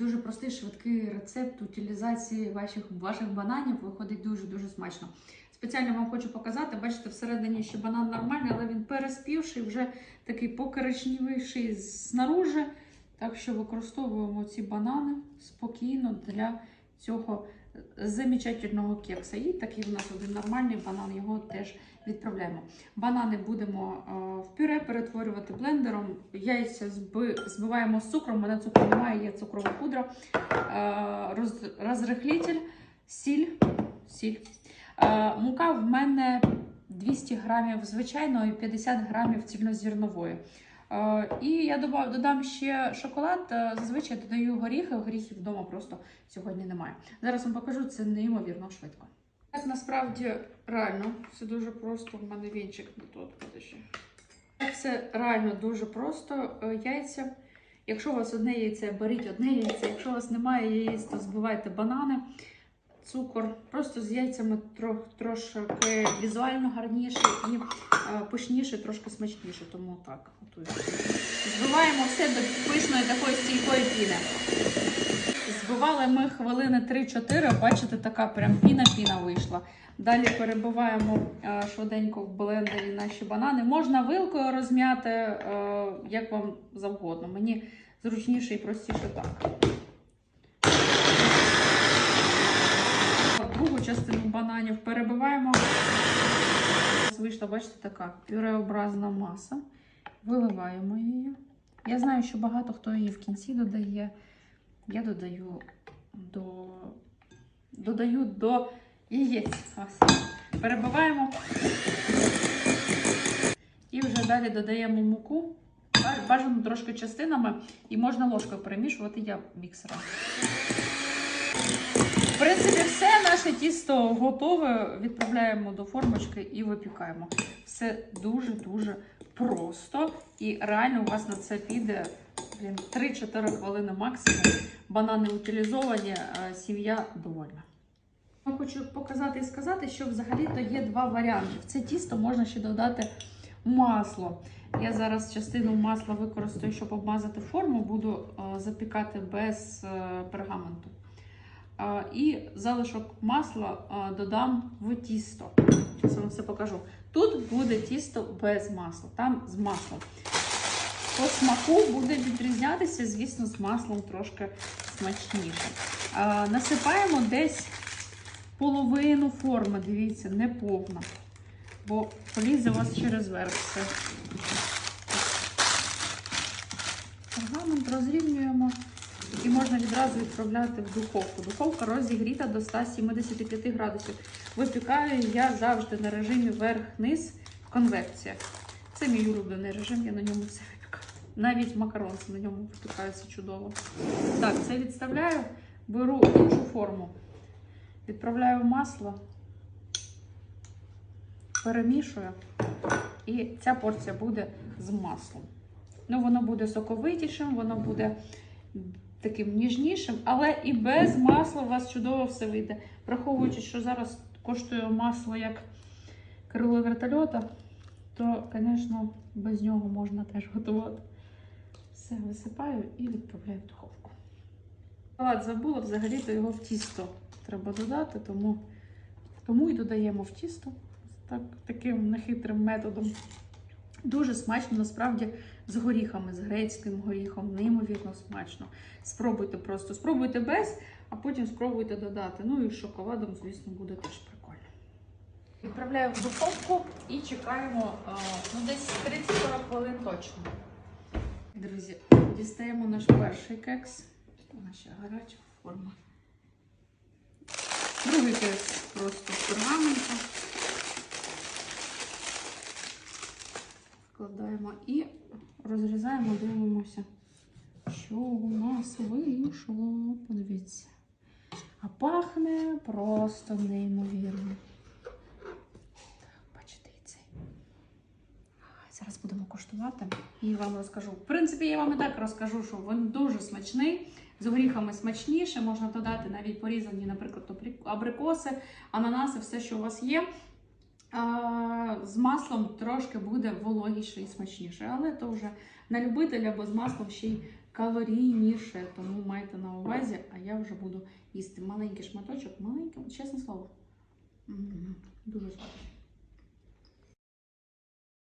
дуже простий, швидкий рецепт утилізації ваших, ваших бананів. Виходить дуже-дуже смачно. Спеціально вам хочу показати, бачите, всередині ще банан нормальний, але він переспівший, вже такий покоричневіший знаружи. Так що використовуємо ці банани спокійно для цього замечательного кекса. І такий у нас один нормальний банан, його теж відправляємо. Банани будемо е, в пюре перетворювати блендером. Яйця збиваємо з цукром. У мене цукру немає, є цукрова пудра, е, роз, розрихлитель, сіль. сіль. Е, Мука в мене 200 грамів звичайної, 50 грамів цільнозірнової. Е, І я додам ще шоколад. Е, Зазвичай додаю горіхи. Горіхів вдома просто сьогодні немає. Зараз вам покажу це неймовірно швидко. Так насправді реально все дуже просто. У мене вінчик не тут подожди. Все реально дуже просто. Е, Яйця. Якщо у вас одне яйце, беріть одне яйце. Якщо у вас немає яєць, то збивайте банани, цукор. Просто з яйцями трошки візуально гарніше і пишніше, трошки смачніше. Тому так. Збиваємо все до пишної такої стійкої піни. Збивали ми хвилини 3-4, бачите, така прям піна-піна вийшла. Далі перебиваємо е, швиденько в блендері наші банани. Можна вилкою розм'яти, е, як вам завгодно. Мені зручніше і простіше так. Другу частину бананів перебиваємо. Вийшла, бачите, така пюреобразна маса. Виливаємо її. Я знаю, що багато хто її в кінці додає. Я додаю до, додаю до яєць. Ось. Перебиваємо. І вже далі додаємо муку. Бажано трошки частинами і можна ложкою перемішувати я міксером. Принципі, все наше тісто готове. Відправляємо до формочки і випікаємо. Все дуже-дуже просто. І реально у вас на це піде 3-4 хвилини максимум. Банани утилізовані, сім'я довольна. Я хочу показати і сказати, що взагалі-то є два варіанти. В це тісто можна ще додати масло. Я зараз частину масла використаю, щоб обмазати форму, буду е, запікати без е, пергаменту. І залишок масла додам в тісто. Зараз вам все покажу. Тут буде тісто без масла, там з маслом. По смаку буде відрізнятися, звісно, з маслом трошки смачніше. Насипаємо десь половину форми, дивіться, не повна, бо полізе у вас через верх все. Пергамент розрівнюємо і можна відразу відправляти в духовку. Духовка розігріта до 175 градусів. Випікаю я завжди на режимі верх-низ конвекція. Це мій улюблений режим, я на ньому все випікаю. Навіть макаронці на ньому випікаються чудово. Так, це відставляю, беру іншу форму, відправляю масло, перемішую, і ця порція буде з маслом. Ну, воно буде соковитішим, воно буде таким ніжнішим, але і без масла у вас чудово все вийде. Враховуючи, що зараз коштує масло як крило вертольота, то, звісно, без нього можна теж готувати. Все висипаю і відправляю в духовку. Салат забула, взагалі-то його в тісто треба додати, тому, тому і додаємо в тісто так, таким нехитрим методом. Дуже смачно, насправді, з горіхами, з грецьким горіхом, неймовірно смачно. Спробуйте просто, спробуйте без, а потім спробуйте додати. Ну і з шоколадом, звісно, буде теж прикольно. Відправляю в духовку і чекаємо ну, десь 30-40 хвилин точно. Друзі, дістаємо наш перший кекс. Наша гаряча форма. Другий кекс просто з пергаменту. Вкладаємо і розрізаємо, дивимося, що у нас вийшло. Подивіться. А пахне просто неймовірно. Зараз будемо коштувати і вам розкажу. В принципі, я вам і так розкажу, що він дуже смачний. З горіхами смачніше, можна додати навіть порізані, наприклад, абрикоси, ананаси, все, що у вас є. З маслом трошки буде вологіше і смачніше, але то вже на любителя, бо з маслом ще й калорійніше, тому майте на увазі, а я вже буду їсти маленький шматочок, маленький, чесне слово. Дуже смачно.